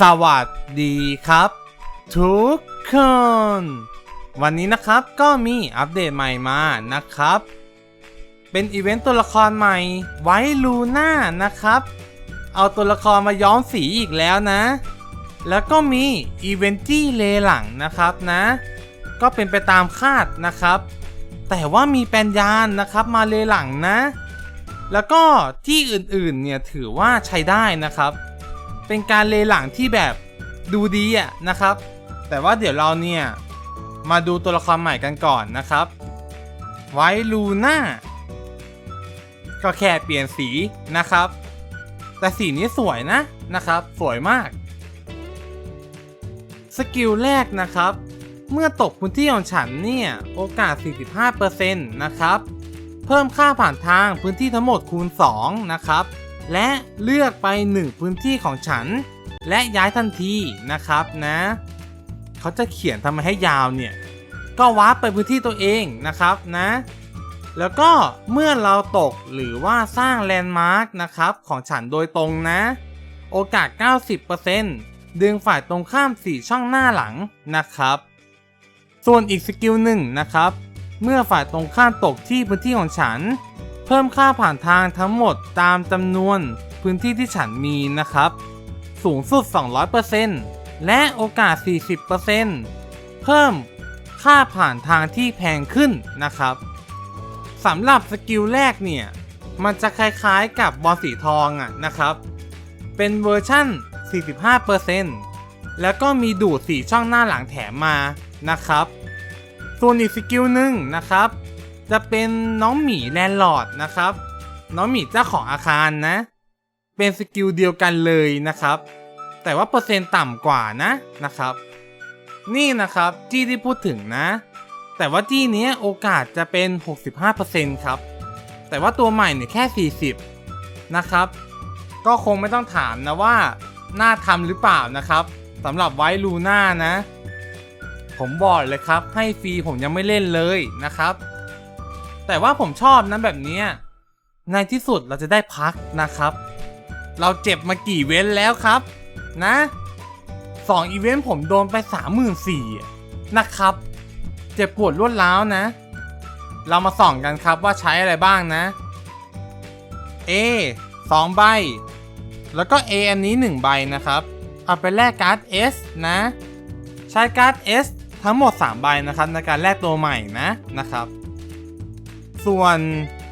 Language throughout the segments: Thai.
สวัสดีครับ ทุกคน วันนี้นะครับก็มีอัปเดตใหม่มานะครับ เป็นอีเวนต์ตัวละครใหม่ไว้ลูน่านะครับ เอาตัวละครมาย้อมสีอีกแล้วนะ แล้วก็มีอีเวนต์ที่เลหลังนะครับนะ ก็เป็นไปตามคาดนะครับ แต่ว่ามีแปนยานนะครับมาเลหลังนะ แล้วก็ที่อื่นๆเนี่ยถือว่าใช้ได้นะครับ เป็นการเลหลังที่แบบดูดีอะนะครับ แต่ว่าเดี๋ยวเราเนี่ยมาดูตัวละครใหม่กันก่อนนะครับ ไว้ลูน่าก็แค่เปลี่ยนสีนะครับ แต่สีนี้สวยนะนะครับ สวยมาก สกิลแรกนะครับ เมื่อตกพื้นที่ของฉันเนี่ย โอกาส 45%นะครับ เพิ่มค่าผ่านทางพื้นที่ทั้งหมดคูณ 2 นะครับ และเลือกไป 1 พื้นที่ของฉัน และย้ายทันทีนะครับนะ เขาจะเขียนทำไมให้ยาวเนี่ย ก็วาร์ปไปพื้นที่ตัวเองนะครับนะ แล้วก็เมื่อเราตกหรือว่าสร้างแลนด์มาร์กนะครับของฉันโดยตรงนะ โอกาส 90%ดึงฝ่ายตรงข้าม 4 ช่องหน้าหลังนะครับ ส่วนอีกสกิลหนึ่งนะครับ เมื่อฝ่ายตรงข้ามตกที่พื้นที่ของฉัน เพิ่มค่าผ่านทางทั้งหมดตามจำนวนพื้นที่ที่ฉันมีนะครับ สูงสุด 200%และโอกาส 40%เพิ่มค่าผ่านทางที่แพงขึ้นนะครับสำหรับสกิลแรกเนี่ย มันจะคล้ายๆกับบอลสีทองอะนะครับ เป็นเวอร์ชั่น 45%แล้วก็มีดูดสีช่องหน้าหลังแถมมานะครับ ส่วนอีกสกิลหนึ่งนะครับ จะเป็นน้องหมีแลนด์ลอร์ดนะครับ น้องหมีเจ้าของอาคารนะ เป็นสกิลเดียวกันเลยนะครับ แต่ว่าเปอร์เซ็นต์ต่ำกว่านะนะครับ นี่นะครับที่ที่พูดถึงนะ แต่ว่าที่นี้โอกาสจะเป็น 65%ครับ แต่ว่าตัวใหม่เนี่ยแค่ 40 นะครับ ก็คงไม่ต้องถามนะว่าน่าทำหรือเปล่านะครับสำหรับไวลูน่านะ ผมบอกเลยครับ ให้ฟรีผมยังไม่เล่นเลยนะครับ แต่ว่าผมชอบนะแบบนี้ในที่สุดเราจะได้พักนะครับ เราเจ็บมากี่เว้นแล้วครับ นะสองอีเวนต์ผมโดนไป34,000นะครับ เจ็บปวดรวดร้าวนะ เรามาส่องกันครับว่าใช้อะไรบ้างนะ A 2ใบ แล้วก็ A อันนี้1ใบนะครับ เอาไปแลกการ์ด S นะ ใช้การ์ด S ทั้งหมด 3 ใบนะครับในการแลกตัวใหม่นะนะครับ ส่วน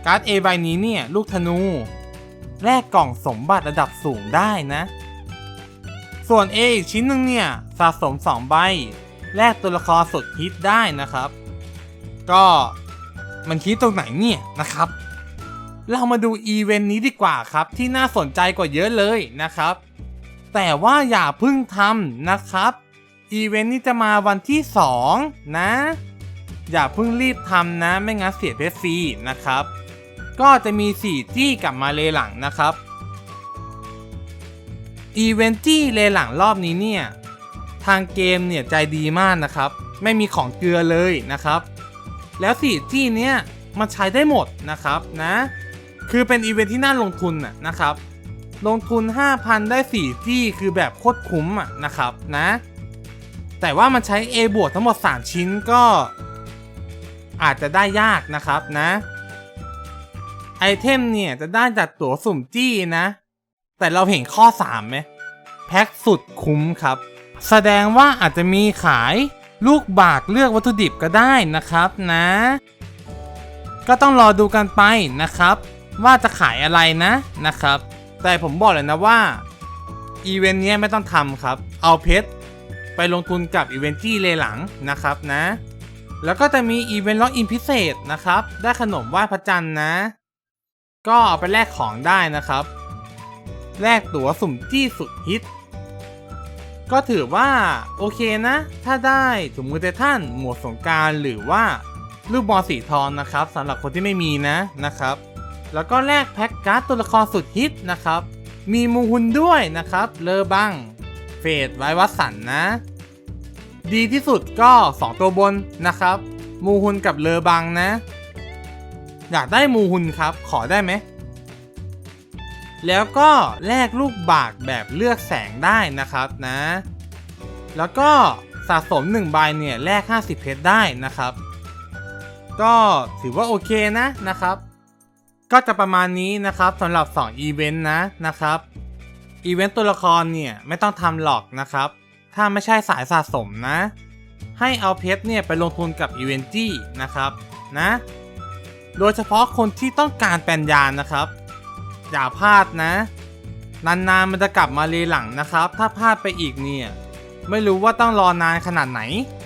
การ์ด A ใบนี้เนี่ยลูกธนู แลกกล่องสมบัติระดับสูงได้นะ ส่วน A อีกชิ้นหนึ่งเนี่ยสะสม 2 ใบ แลกตัวละครสุดฮิตได้นะครับ ก็มันคิดตรงไหนเนี่ยนะครับ เรามาดูอีเวนต์นี้ดีกว่าครับที่น่าสนใจกว่าเยอะเลยนะครับ แต่ว่าอย่าเพึ่งทำนะครับ อีเวนต์นี้จะมาวันที่ 2 นะ อย่าเพิ่งรีบทำนะไม่งั้นเสียเพชรฟรีนะครับ ก็จะมี4ที่กลับมาเลหลังนะครับอีเวนต์ที่เลหลังรอบนี้เนี่ย ทางเกมเนี่ยใจดีมากนะครับ ไม่มีของเกลือเลยนะครับ แล้วสี่ที่เนี้ยมันใช้ได้หมดนะครับนะ คือเป็นอีเวนท์ที่น่าลงทุนนะครับ ลงทุน 5,000 ได้4ที่คือแบบโคตรคุ้มนะครับนะ แต่ว่ามันใช้ A บวกทั้งหมด 3 ชิ้นก็ อาจจะได้ยากนะครับนะ ไอเทมเนี่ยจะได้จากตั๋วสุ่มจี้นะ แต่เราเห็นข้อ3ไหมแพ็คสุดคุ้มครับ แสดงว่าอาจจะมีขายลูกบากเลือกวัตถุดิบก็ได้นะครับนะ ก็ต้องรอดูกันไปนะครับ ว่าจะขายอะไรนะนะครับ แต่ผมบอกเลยนะว่าอีเวนต์นี้ไม่ต้องทำครับ เอาเพชรไปลงทุนกับอีเวนต์ที่เลยหลังนะครับนะ แล้วก็จะมีอีเวนต์ล็อกอินพิเศษนะครับ ได้ขนมไหว้พระจันทร์นะ ก็เอาไปแลกของได้นะครับ แลกตั๋วสุ่มจี้สุดฮิต ก็ถือว่าโอเคนะ ถ้าได้ถุงมือไททันหมวดสงการหรือว่าลูกบอลสีทองนะครับสำหรับคนที่ไม่มีนะนะครับ แล้วก็แลกแพ็กการ์ดตัวละครสุดฮิตนะครับ มีมูฮุนด้วยนะครับ เลอบัง เฟดไววัสันนะ ดีที่สุดก็ 2 ตัวบนนะครับ มูฮุนกับเลอบังนะ อยากได้มูฮุนครับ ขอได้ไหม แล้วก็แลกลูกบากแบบเลือกแสงได้นะครับนะ แล้วก็สะสม1ใบเนี่ยแลก 50 เพชรได้นะครับ ก็ถือว่าโอเคนะนะครับ ก็จะประมาณนี้นะครับสำหรับ 2 อีเวนต์นะนะครับ อีเวนต์ตัวละครเนี่ยไม่ต้องทำหรอกนะครับ ถ้าไม่ใช่สายสะสมนะ ให้เอาเพชรเนี่ยไปลงทุนกับอีเวนจี้นะครับนะ โดยเฉพาะคนที่ต้องการแปลนยานนะครับ อย่าพลาดนะ นานๆมันจะกลับมารีหลังนะครับ ถ้าพลาดไปอีกเนี่ย ไม่รู้ว่าต้องรอนานขนาดไหน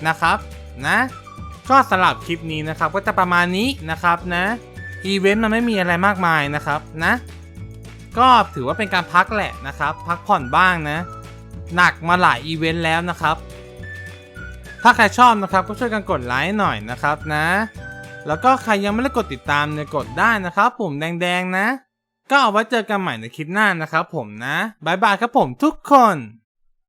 นะครับนะก็สำหรับคลิปนี้นะครับก็จะประมาณนี้นะครับนะ อีเวนต์มันไม่มีอะไรมากมายนะครับนะ ก็ถือว่าเป็นการพักแหละนะครับ พักผ่อนบ้างนะ หนักมาหลายอีเวนต์แล้วนะครับ ถ้าใครชอบนะครับก็ช่วยกันกดไลค์หน่อยนะครับนะ แล้วก็ใครยังไม่ได้กดติดตามเนี่ยกดได้นะครับผมแดงๆนะ ก็เอาไว้เจอกันใหม่ในคลิปหน้านะครับผมนะบายบายครับผมทุกคน